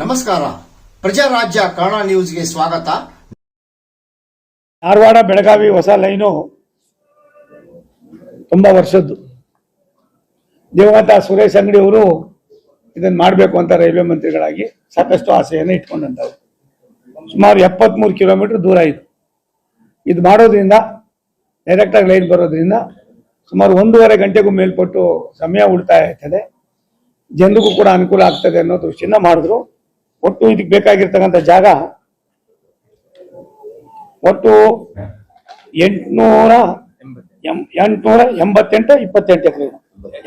ನಮಸ್ಕಾರ. ಪ್ರಜಾರಾಜ್ಯ ಕನ್ನಡ ನ್ಯೂಸ್ಗೆ ಸ್ವಾಗತ. ಧಾರವಾಡ ಬೆಳಗಾವಿ ಹೊಸ ಲೈನು ತುಂಬಾ ವರ್ಷದ್ದು. ದೇವಗಂತ ಸುರೇಶ್ ಅಂಗಡಿ ಅವರು ಇದನ್ನ ಮಾಡಬೇಕು ಅಂತ ರೈಲ್ವೆ ಮಂತ್ರಿಗಳಾಗಿ ಸಾಕಷ್ಟು ಆಸೆಯನ್ನು ಇಟ್ಕೊಂಡಂತವ್ರು. ಸುಮಾರು ಎಪ್ಪತ್ಮೂರು ಕಿಲೋಮೀಟರ್ ದೂರ ಇದು. ಇದು ಮಾಡೋದ್ರಿಂದ, ಡೈರೆಕ್ಟಾಗಿ ಲೈನ್ ಬರೋದ್ರಿಂದ ಸುಮಾರು ಒಂದೂವರೆ ಗಂಟೆಗೂ ಮೇಲ್ಪಟ್ಟು ಸಮಯ ಉಳಿತಾಯ ಆಯ್ತದೆ. ಜನರಿಗೂ ಕೂಡ ಅನುಕೂಲ ಆಗ್ತದೆ ಅನ್ನೋ ದೃಷ್ಟಿಯಿಂದ ಮಾಡಿದ್ರು. ಒಟ್ಟು ಇದಕ್ಕೆ ಬೇಕಾಗಿರ್ತಕ್ಕಂಥ ಜಾಗ ಒಟ್ಟು ಎಂಟುನೂರ ಎಂಟುನೂರ ಎಂಬತ್ತೆಂಟು, ಇಪ್ಪತ್ತೆಂಟು ಎಕರೆ.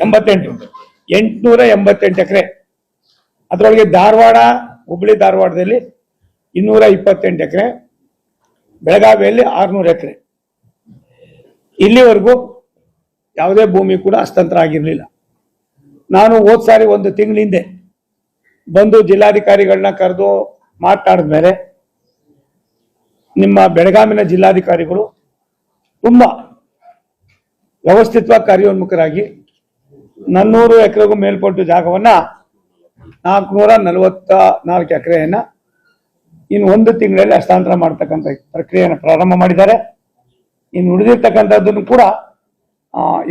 ಎಂಬತ್ತೆಂಟು. ಎಂಟುನೂರ ಎಂಬತ್ತೆಂಟು ಎಕರೆ. ಅದರೊಳಗೆ ಧಾರವಾಡ ಹುಬ್ಬಳ್ಳಿ ಧಾರವಾಡದಲ್ಲಿ ಇನ್ನೂರ ಇಪ್ಪತ್ತೆಂಟು ಎಕರೆ. ಬೆಳಗಾವಿಯಲ್ಲಿ ಆರುನೂರು ಎಕರೆ. ಇಲ್ಲಿವರೆಗೂ ಯಾವುದೇ ಭೂಮಿ ಕೂಡ ಹಸ್ತಾಂತರ ಆಗಿರಲಿಲ್ಲ. ನಾನು ಹೋದ್ ಸಾರಿ ಒಂದು ತಿಂಗಳ ಹಿಂದೆ ಬಂದು ಜಿಲ್ಲಾಧಿಕಾರಿಗಳನ್ನ ಕರೆದು ಮಾತನಾಡಿದ್ಮೇಲೆ ನಿಮ್ಮ ಬೆಳಗಾವಿನ ಜಿಲ್ಲಾಧಿಕಾರಿಗಳು ತುಂಬಾ ವ್ಯವಸ್ಥಿತವಾಗಿ ಕಾರ್ಯೋನ್ಮುಖರಾಗಿ ನನ್ನೂರು ಎಕರೆಗೂ ಮೇಲ್ಪಟ್ಟು ಜಾಗವನ್ನ ನಾಲ್ಕುನೂರ ನಲವತ್ತ ನಾಲ್ಕು ಎಕರೆಯನ್ನ ಇನ್ನು ಒಂದು ತಿಂಗಳಲ್ಲಿ ಹಸ್ತಾಂತರ ಮಾಡ್ತಕ್ಕಂಥ ಪ್ರಕ್ರಿಯೆಯನ್ನು ಪ್ರಾರಂಭ ಮಾಡಿದ್ದಾರೆ. ಇನ್ನು ಉಳಿದಿರ್ತಕ್ಕಂಥದ್ದನ್ನು ಕೂಡ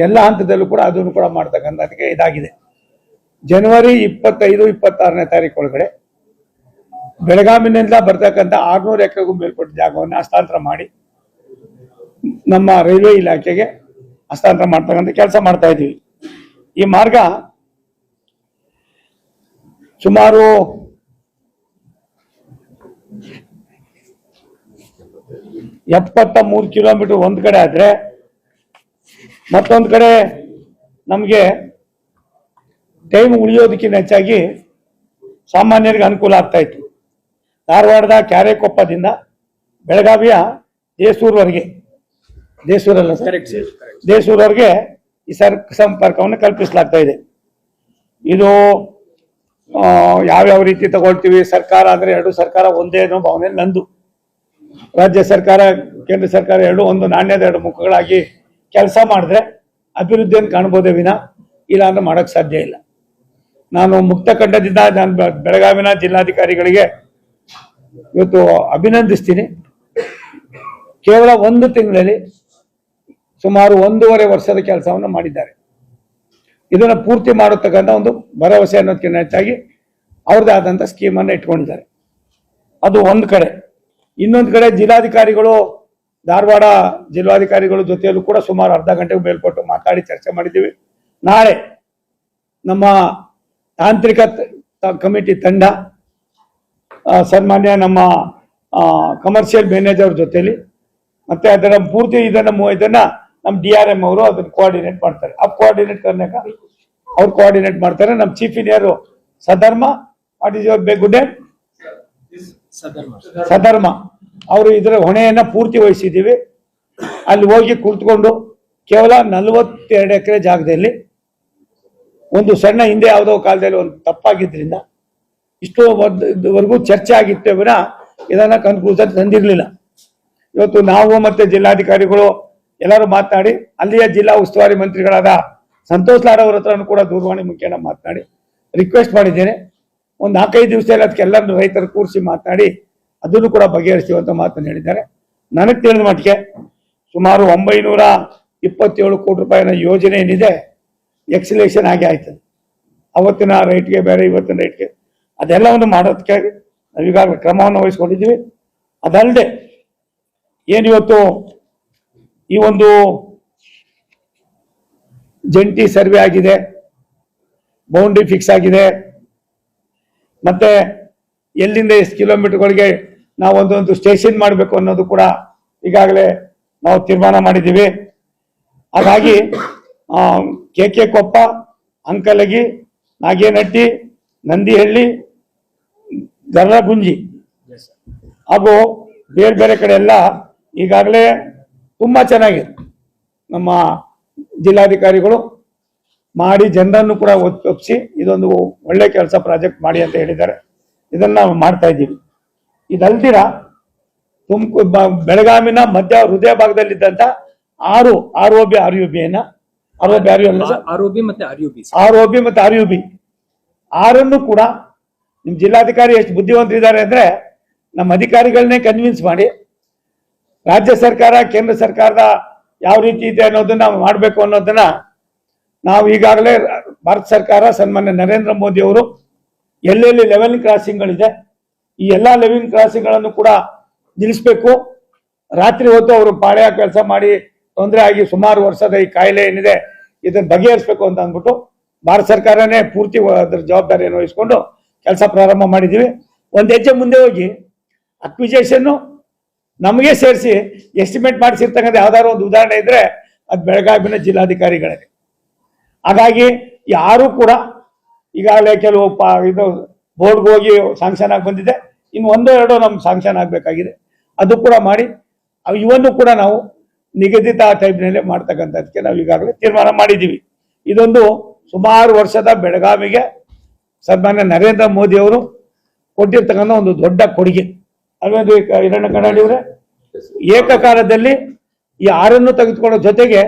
ಎಲ್ಲ ಹಂತದಲ್ಲೂ ಕೂಡ ಅದನ್ನು ಕೂಡ ಮಾಡ್ತಕ್ಕಂಥದಕ್ಕೆ ಇದಾಗಿದೆ. ಜನವರಿ ಇಪ್ಪತ್ತೈದು, ಇಪ್ಪತ್ತಾರನೇ ತಾರೀಕು ಒಳಗಡೆ ಬೆಳಗಾವಿನಿಂದ ಬರ್ತಕ್ಕಂಥ ಆರ್ನೂರು ಎಕರೆಗೂ ಮೇಲ್ಪಟ್ಟ ಜಾಗವನ್ನು ಹಸ್ತಾಂತರ ಮಾಡಿ ನಮ್ಮ ರೈಲ್ವೆ ಇಲಾಖೆಗೆ ಹಸ್ತಾಂತರ ಮಾಡ್ತಕ್ಕಂಥ ಕೆಲಸ ಮಾಡ್ತಾ ಇದ್ದೀವಿ. ಈ ಮಾರ್ಗ ಸುಮಾರು ಎಪ್ಪತ್ತ ಮೂರು ಕಿಲೋಮೀಟರ್ ಒಂದು ಕಡೆ ಆದ್ರೆ ಮತ್ತೊಂದು ಕಡೆ ನಮಗೆ ಟೈಮ್ ಉಳಿಯೋದಕ್ಕಿಂತ ಹೆಚ್ಚಾಗಿ ಸಾಮಾನ್ಯರಿಗೆ ಅನುಕೂಲ ಆಗ್ತಾ ಇತ್ತು. ಧಾರವಾಡದ ಕ್ಯಾರೆಕೊಪ್ಪದಿಂದ ಬೆಳಗಾವಿಯ ದೇಸೂರ್ವರೆಗೆ. ದೇಸೂರಲ್ಲ ಸರ್? ದೇಸೂರವರೆಗೆ ಈ ಸರ್ ಸಂಪರ್ಕವನ್ನು ಕಲ್ಪಿಸಲಾಗ್ತಾ ಇದೆ. ಇದು ಯಾವ್ಯಾವ ರೀತಿ ತಗೊಳ್ತೀವಿ? ಸರ್ಕಾರ ಅಂದರೆ ಎರಡು ಸರ್ಕಾರ ಒಂದೇ ಅನ್ನೋ ಭಾವನೆ ನಂದು. ರಾಜ್ಯ ಸರ್ಕಾರ ಕೇಂದ್ರ ಸರ್ಕಾರ ಎರಡು ಒಂದು ನಾಣ್ಯದ ಎರಡು ಮುಖಗಳಾಗಿ ಕೆಲಸ ಮಾಡಿದ್ರೆ ಅಭಿವೃದ್ಧಿಯನ್ನು ಕಾಣ್ಬೋದೇ ವಿನ ಇಲ್ಲ ಅಂದ್ರೆ ಮಾಡಕ್ ಸಾಧ್ಯ ಇಲ್ಲ. ನಾನು ಮುಕ್ತ ಕಂಡದಿಂದ ನಾನು ಬೆಳಗಾವಿನ ಜಿಲ್ಲಾಧಿಕಾರಿಗಳಿಗೆ ಇವತ್ತು ಅಭಿನಂದಿಸ್ತೀನಿ. ಕೇವಲ ಒಂದು ತಿಂಗಳಲ್ಲಿ ಸುಮಾರು ಒಂದೂವರೆ ವರ್ಷದ ಕೆಲಸವನ್ನು ಮಾಡಿದ್ದಾರೆ. ಇದನ್ನು ಪೂರ್ತಿ ಮಾಡತಕ್ಕಂಥ ಒಂದು ಭರವಸೆ ಅನ್ನೋದಕ್ಕಿಂತ ಹೆಚ್ಚಾಗಿ ಅವ್ರದ್ದೇ ಆದಂಥ ಸ್ಕೀಮನ್ನು ಇಟ್ಕೊಂಡಿದ್ದಾರೆ. ಅದು ಒಂದು ಕಡೆ. ಇನ್ನೊಂದು ಕಡೆ ಜಿಲ್ಲಾಧಿಕಾರಿಗಳು, ಧಾರವಾಡ ಜಿಲ್ಲಾಧಿಕಾರಿಗಳ ಜೊತೆಯಲ್ಲೂ ಕೂಡ ಸುಮಾರು ಅರ್ಧ ಗಂಟೆಗೆ ಮೇಲ್ಪಟ್ಟು ಮಾತಾಡಿ ಚರ್ಚೆ ಮಾಡಿದ್ದೀವಿ. ನಾಳೆ ನಮ್ಮ ತಾಂತ್ರಿಕ ಕಮಿಟಿ ತಂಡ ಸನ್ಮಾನ್ಯ ನಮ್ಮ ಕಮರ್ಷಿಯಲ್ ಮ್ಯಾನೇಜರ್ ಜೊತೆಲಿ ಮತ್ತೆ ಅದರ ಪೂರ್ತಿ ಇದನ್ನ ಇದನ್ನ ನಮ್ಮ ಡಿ ಆರ್ ಎಂ ಅವರು ಅದನ್ನ ಕೋಆರ್ಡಿನೇಟ್ ಮಾಡ್ತಾರೆ. ಆ ಕೋಆರ್ಡಿನೇಟ್ ಕರ್ನಾಟಕ ಅವ್ರು ಕೋಆರ್ಡಿನೇಟ್ ಮಾಡ್ತಾರೆ. ನಮ್ಮ chief engineer Sadharma what is your good day Sadharma ಅವರು ಇದರ ಹೊಣೆಯನ್ನ ಪೂರ್ತಿ ವಹಿಸಿದ್ದೀವಿ. ಅಲ್ಲಿ ಹೋಗಿ ಕುಳಿತುಕೊಂಡು ಕೇವಲ ನಲವತ್ತೆರಡು ಎಕರೆ ಜಾಗದಲ್ಲಿ ಒಂದು ಸಣ್ಣ ಹಿಂದೆ ಯಾವುದೋ ಕಾಲದಲ್ಲಿ ಒಂದು ತಪ್ಪಾಗಿದ್ದರಿಂದ ಇಷ್ಟೋ ವರೆಗೂ ಚರ್ಚೆ ಆಗಿತ್ತೆ ವಿನ ಇದನ್ನ ಕನ್ಕ್ಲೂಷನ್ ತಂದಿರಲಿಲ್ಲ. ಇವತ್ತು ನಾವು ಮತ್ತೆ ಜಿಲ್ಲಾಧಿಕಾರಿಗಳು ಎಲ್ಲರೂ ಮಾತನಾಡಿ, ಅಲ್ಲಿಯ ಜಿಲ್ಲಾ ಉಸ್ತುವಾರಿ ಮಂತ್ರಿಗಳಾದ ಸಂತೋಷ್ ಲಾಡ್ ಅವ್ರ ಹತ್ರನೂ ಕೂಡ ದೂರವಾಣಿ ಮುಖೇನ ಮಾತನಾಡಿ ರಿಕ್ವೆಸ್ಟ್ ಮಾಡಿದ್ದೇನೆ. ಒಂದು ನಾಲ್ಕೈದು ದಿವಸದಲ್ಲಿ ಅದಕ್ಕೆ ಎಲ್ಲರನ್ನು ರೈತರು ಕೂರಿಸಿ ಮಾತನಾಡಿ ಅದನ್ನು ಕೂಡ ಬಗೆಹರಿಸ್ತೀವಿ ಅಂತ ಮಾತನ್ನು ಹೇಳಿದ್ದಾರೆ. ನನಗೆ ತಿಳಿದ ಮಟ್ಟಿಗೆ ಸುಮಾರು ಒಂಬೈನೂರ ಇಪ್ಪತ್ತೇಳು ಕೋಟಿ ರೂಪಾಯಿನ ಯೋಜನೆ ಏನಿದೆ ಎಕ್ಸಿಲೇಷನ್ ಆಗಿ ಆಯ್ತದೆ ಅವತ್ತಿನ ರೇಟ್ಗೆ ಬೇರೆ, ಇವತ್ತಿನ ರೇಟ್ಗೆ ಅದೆಲ್ಲವನ್ನು ಮಾಡೋದಕ್ಕೆ ನಾವೀಗಾಗಲೇ ಕ್ರಮವನ್ನು ವಹಿಸ್ಕೊಂಡಿದ್ದೀವಿ. ಅದಲ್ಲದೆ ಏನಿವತ್ತು ಈ ಒಂದು ಜಂಟಿ ಸರ್ವೆ ಆಗಿದೆ ಬೌಂಡ್ರಿ ಫಿಕ್ಸ್ ಆಗಿದೆ, ಮತ್ತೆ ಎಲ್ಲಿಂದ ಎಷ್ಟು ಕಿಲೋಮೀಟರ್ಗಳಿಗೆ ನಾವು ಒಂದೊಂದು ಸ್ಟೇಷನ್ ಮಾಡಬೇಕು ಅನ್ನೋದು ಕೂಡ ಈಗಾಗಲೇ ನಾವು ತೀರ್ಮಾನ ಮಾಡಿದ್ದೀವಿ. ಹಾಗಾಗಿ ಕೆ ಕೆ ಕೊಪ್ಪ ಅಂಕಲಗಿ ನಾಗೇನಟ್ಟಿ ನಂದಿಹಳ್ಳಿ ಗರ್ರಗುಂಜಿ. ಹಾಗೂ ಬೇರೆ ಬೇರೆ ಕಡೆ ಎಲ್ಲ ಈಗಾಗಲೇ ತುಂಬ ಚೆನ್ನಾಗಿದೆ. ನಮ್ಮ ಜಿಲ್ಲಾಧಿಕಾರಿಗಳು ಮಾಡಿ ಜನರನ್ನು ಕೂಡ ಒಪ್ಪಿಸಿ ಇದೊಂದು ಒಳ್ಳೆ ಕೆಲಸ ಪ್ರಾಜೆಕ್ಟ್ ಮಾಡಿ ಅಂತ ಹೇಳಿದ್ದಾರೆ. ಇದನ್ನ ನಾವು ಮಾಡ್ತಾ ಇದ್ದೀವಿ. ಇದಲ್ದಿರ ತುಮಕೂರು ಬೆಳಗಾವಿನ ಮಧ್ಯ ಹೃದಯ ಭಾಗದಲ್ಲಿದ್ದಂತ ಆರು R O B R U ಬಿಯನ್ನ R O B R U ಮತ್ತೆ R U B R O B ಮತ್ತು ಆರ್ ಯು ಬಿ ಆರನ್ನು ಕೂಡ ನಿಮ್ಮ ಜಿಲ್ಲಾಧಿಕಾರಿ ಎಷ್ಟು ಬುದ್ಧಿವಂತರಿದ್ದಾರೆ ಅಂದ್ರೆ ನಮ್ಮ ಅಧಿಕಾರಿಗಳನ್ನೇ ಕನ್ವಿನ್ಸ್ ಮಾಡಿ ರಾಜ್ಯ ಸರ್ಕಾರ ಕೇಂದ್ರ ಸರ್ಕಾರದ ಯಾವ ರೀತಿ ಇದೆ ಅನ್ನೋದನ್ನ ಮಾಡಬೇಕು ಅನ್ನೋದನ್ನ ನಾವು ಈಗಾಗಲೇ ಭಾರತ ಸರ್ಕಾರ ಸನ್ಮಾನ್ಯ ನರೇಂದ್ರ ಮೋದಿ ಅವರು ಎಲ್ಲೆಲ್ಲಿ ಲೆವೆಲ್ ಕ್ರಾಸಿಂಗ್ಗಳಿದೆ ಈ ಎಲ್ಲ ಲೆವೆಲ್ ಕ್ರಾಸಿಂಗ್ಗಳನ್ನು ಕೂಡ ನಿಲ್ಲಿಸಬೇಕು. ರಾತ್ರಿ ಹೊತ್ತು ಅವರು ಪಾಳ್ಯ ಕೆಲಸ ಮಾಡಿ ತೊಂದರೆ ಆಗಿ ಸುಮಾರು ವರ್ಷದ ಈ ಕಾಯಿಲೆ ಏನಿದೆ ಇದನ್ನ ಬಗೆಹರಿಸಬೇಕು ಅಂತ ಅಂದ್ಬಿಟ್ಟು ಭಾರತ ಸರ್ಕಾರನೇ ಪೂರ್ತಿ ಅದರ ಜವಾಬ್ದಾರಿಯನ್ನು ವಹಿಸ್ಕೊಂಡು ಕೆಲಸ ಪ್ರಾರಂಭ ಮಾಡಿದ್ದೀವಿ. ಒಂದು ಹೆಜ್ಜೆ ಮುಂದೆ ಹೋಗಿ ಅಕ್ವಿಜೇಷನ್ನು ನಮಗೆ ಸೇರಿಸಿ ಎಸ್ಟಿಮೇಟ್ ಮಾಡಿಸಿರ್ತಕ್ಕಂಥ ಯಾವ್ದಾದ್ರು ಒಂದು ಉದಾಹರಣೆ ಇದ್ರೆ ಅದು ಬೆಳಗಾವಿನ ಜಿಲ್ಲಾಧಿಕಾರಿಗಳೇ ಹಾಗಾಗಿ ಯಾರು ಕೂಡ ಈಗಾಗಲೇ ಕೆಲವು ಪಾ ಇದು ಬೋರ್ಡ್ಗೆ ಹೋಗಿ ಸಾಂಕ್ಷನ್ ಆಗಿ ಬಂದಿದೆ. ಇನ್ನು ಒಂದೋ ಎರಡೋ ನಮ್ಗೆ ಸಾಂಕ್ಷನ್ ಆಗಬೇಕಾಗಿದೆ. ಅದು ಕೂಡ ಮಾಡಿ ಇವನ್ನು ಕೂಡ ನಾವು ನಿಗದಿತ ಟೈಮ್ನಲ್ಲೇ ಮಾಡ್ತಕ್ಕಂಥದ್ದಕ್ಕೆ ನಾವು ಈಗಾಗಲೇ ತೀರ್ಮಾನ ಮಾಡಿದ್ದೀವಿ. ಇದೊಂದು ಸುಮಾರು ವರ್ಷದ ಬೆಳಗಾವಿಗೆ ಸನ್ಮಾನ್ಯ ನರೇಂದ್ರ ಮೋದಿ ಅವರು ಕೊಟ್ಟಿರ್ತಕ್ಕಂಥ ಒಂದು ದೊಡ್ಡ ಕೊಡುಗೆ. ಅಲ್ವೇದು ಇರಣ್ಣ ಕನ್ನಡಿಯವರೇ ಏಕಕಾಲದಲ್ಲಿ ಈ ಆರನ್ನು ತೆಗೆದುಕೊಳ್ಳೋ ಜೊತೆಗೆ